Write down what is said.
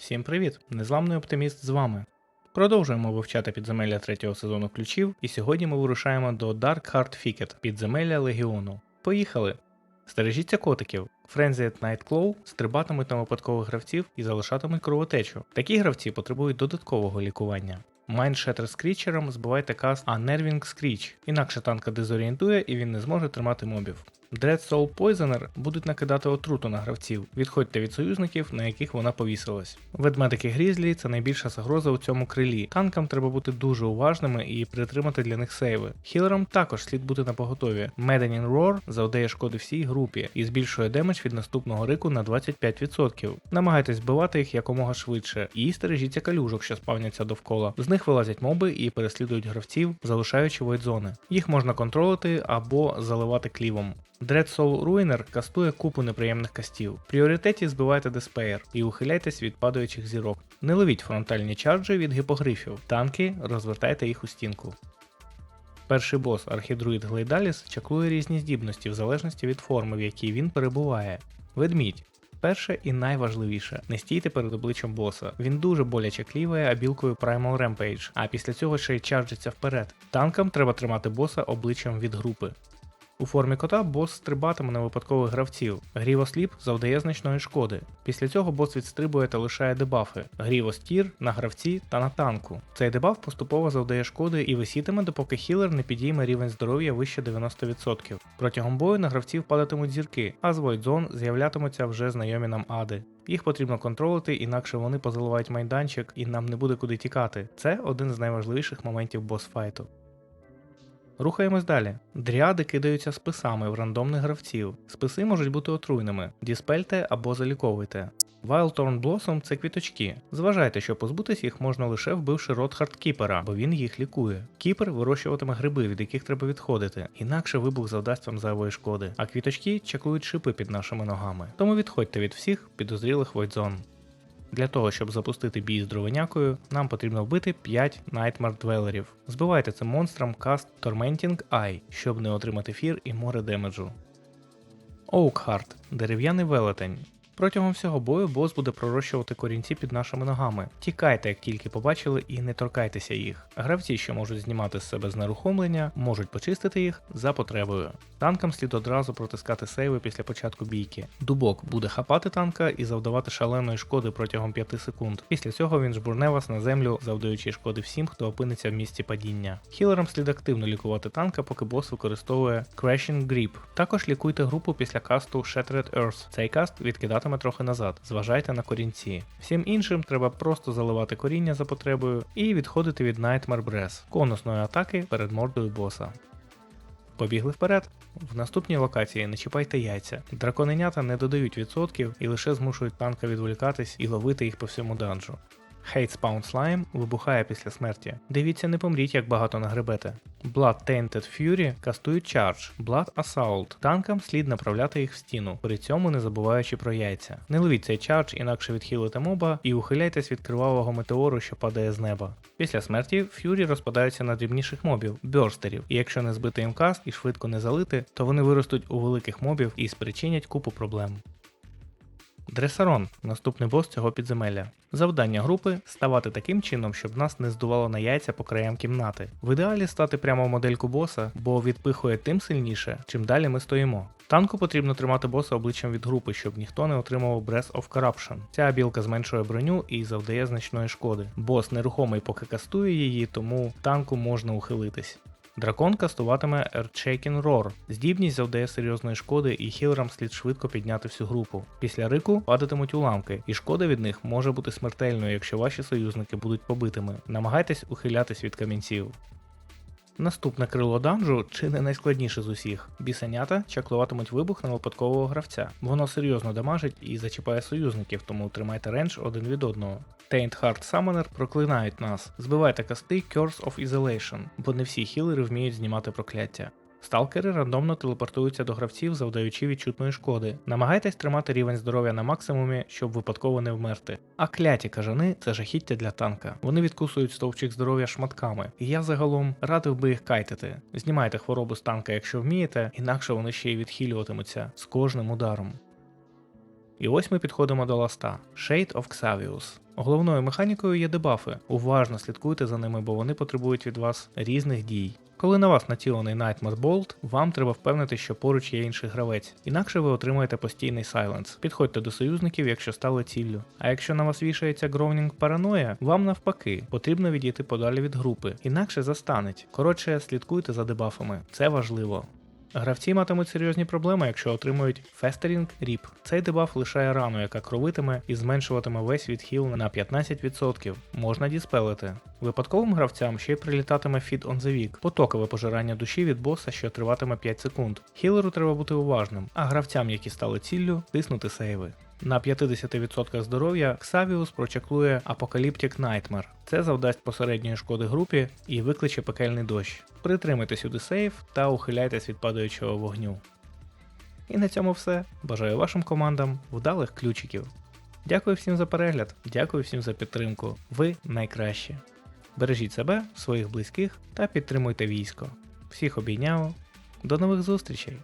Всім привіт! Незламний оптиміст з вами. Продовжуємо вивчати підземелля третього сезону ключів, і сьогодні ми вирушаємо до Dark Heart Thicket, підземелля Легіону. Поїхали! Стережіться котиків. Frenzied Nightclaw стрибатимуть на випадкових гравців і залишатимуть кровотечу. Такі гравці потребують додаткового лікування. Майншеттер з крічером збивайте каст Unnerving Screech, інакше танка дезорієнтує і він не зможе тримати мобів. Dread Soul Poisoner будуть накидати отруту на гравців. Відходьте від союзників, на яких вона повісилась. Ведмедики Грізлі це найбільша загроза у цьому крилі. Танкам треба бути дуже уважними і притримати для них сейви. Хілерам також слід бути на поготові. Maddening Roar завдає шкоди всій групі і збільшує демедж від наступного рику на 25%. Намагайтесь вбивати їх якомога швидше, і стережіться калюжок, що спавняться довкола. З них вилазять моби і переслідують гравців, залишаючи войдзони. Їх можна контролити або заливати клівом. Dread Soul Ruiner кастує купу неприємних кастів. В пріоритеті збивайте Despair і ухиляйтесь від падаючих зірок. Не ловіть фронтальні чарджі від гіпогрифів. Танки розвертайте їх у стінку. Перший бос Архідруїд Глейдаліс чаклує різні здібності в залежності від форми, в якій він перебуває. Ведмідь. Перше і найважливіше, не стійте перед обличчям боса. Він дуже боляче кліває абілкою Primal Rampage, а після цього ще й чарджиться вперед. Танкам треба тримати боса обличчям від групи. У формі кота бос стрибатиме на випадкових гравців. Грівосліп завдає значної шкоди. Після цього бос відстрибує та лишає дебафи: Грівостір на гравці та на танку. Цей дебаф поступово завдає шкоди і висітиме, допоки хілер не підійме рівень здоров'я вище 90%. Протягом бою на гравців падатимуть зірки, а з Войдзон з'являтимуться вже знайомі нам ади. Їх потрібно контролити, інакше вони позаливають майданчик і нам не буде куди тікати. Це один з найважливіших моментів босфайту. Рухаємось далі. Дріади кидаються списами в рандомних гравців. Списи можуть бути отруйними, діспельте або заліковуйте. Wild Thorn Blossom – це квіточки. Зважайте, що позбутись їх можна лише вбивши рот хардкіпера, бо він їх лікує. Кіпер вирощуватиме гриби, від яких треба відходити, інакше вибух завдасть вам зайвої шкоди. А квіточки чаклують шипи під нашими ногами. Тому відходьте від всіх підозрілих войдзон. Для того, щоб запустити бій з дровенякою, нам потрібно вбити 5 Nightmare Dwellerів. Збивайте цим монстрам каст Tormenting Eye, щоб не отримати фір і море демеджу. Oakheart – дерев'яний велетень. Протягом всього бою бос буде пророщувати корінці під нашими ногами. Тікайте, як тільки побачили, і не торкайтеся їх. Гравці, що можуть знімати з себе знерухомлення, можуть почистити їх за потребою. Танкам слід одразу протискати сейви після початку бійки. Дубок буде хапати танка і завдавати шаленої шкоди протягом 5 секунд. Після цього він жбурне вас на землю, завдаючи шкоди всім, хто опиниться в місці падіння. Хілерам слід активно лікувати танка, поки бос використовує Crashing Grip. Також лікуйте групу після касту Shattered Earth. Цей каст відкидатиме трохи назад. Зважайте на корінці. Всім іншим треба просто заливати коріння за потребою і відходити від Nightmare Breath, конусної атаки перед мордою боса. Побігли вперед. В наступній локації не чіпайте яйця. Драконенята не додають відсотків і лише змушують танка відволікатись і ловити їх по всьому данжу. Hate Spawn Slime вибухає після смерті. Дивіться, не помріть, як багато нагребете. Blood Tainted Fury кастують Charge, Blood Assault. Танкам слід направляти їх в стіну, при цьому не забуваючи про яйця. Не ловіть цей чардж, інакше відхилите моба і ухиляйтесь від кривавого метеору, що падає з неба. Після смерті Ф'юрі розпадаються на дрібніших мобів, бьорстерів, і якщо не збити їм каст і швидко не залити, то вони виростуть у великих мобів і спричинять купу проблем. Дресарон наступний бос цього підземелля. Завдання групи ставати таким чином, щоб нас не здувало на яйця по краям кімнати. В ідеалі стати прямо в модельку боса, бо відпихує тим сильніше, чим далі ми стоїмо. Танку потрібно тримати боса обличчям від групи, щоб ніхто не отримував Breath of Corruption. Ця білка зменшує броню і завдає значної шкоди. Бос нерухомий поки кастує її, тому танку можна ухилитись. Дракон кастуватиме Earthshaking Roar. Здібність завдає серйозної шкоди, і хілерам слід швидко підняти всю групу. Після рику падатимуть уламки, і шкода від них може бути смертельною, якщо ваші союзники будуть побитими. Намагайтесь ухилятись від камінців. Наступне крило данжу чи не найскладніше з усіх. Бісенята чаклуватимуть вибух на випадкового гравця. Воно серйозно дамажить і зачіпає союзників, тому тримайте рендж один від одного. Taint Heart Summoner проклинають нас. Збивайте касти Curse of Isolation, бо не всі хілери вміють знімати прокляття. Сталкери рандомно телепортуються до гравців, завдаючи відчутної шкоди. Намагайтесь тримати рівень здоров'я на максимумі, щоб випадково не вмерти. А кляті кажани це жахіття для танка. Вони відкусують стовпчик здоров'я шматками. І я загалом радив би їх кайтити. Знімайте хворобу з танка, якщо вмієте, інакше вони ще й відхилюватимуться з кожним ударом. І ось ми підходимо до ласта Shade of Xavius. Головною механікою є дебафи. Уважно слідкуйте за ними, бо вони потребують від вас різних дій. Коли на вас націлений Nightmare Bolt, вам треба впевнити, що поруч є інший гравець, інакше ви отримаєте постійний сайленс. Підходьте до союзників, якщо стали ціллю. А якщо на вас вішається Гровнінг Параноя, вам навпаки потрібно відійти подалі від групи, інакше застанеть. Коротше, слідкуйте за дебафами, це важливо. Гравці матимуть серйозні проблеми, якщо отримують Festering Rip. Цей дебаф лишає рану, яка кровитиме і зменшуватиме весь відхил на 15%. Можна діспелити. Випадковим гравцям ще й прилітатиме Feed on the Weak, потокове пожирання душі від боса, що триватиме 5 секунд. Хілеру треба бути уважним, а гравцям, які стали ціллю, тиснути сейви. На 50% здоров'я Xavius прочеклує Apocalyptic Nightmare. Це завдасть посередньої шкоди групі і викличе пекельний дощ. Притримайте сюди сейф та ухиляйтесь від падаючого вогню. І на цьому все. Бажаю вашим командам вдалих ключиків. Дякую всім за перегляд, дякую всім за підтримку. Ви найкращі. Бережіть себе, своїх близьких та підтримуйте військо. Всіх обійняв. До нових зустрічей!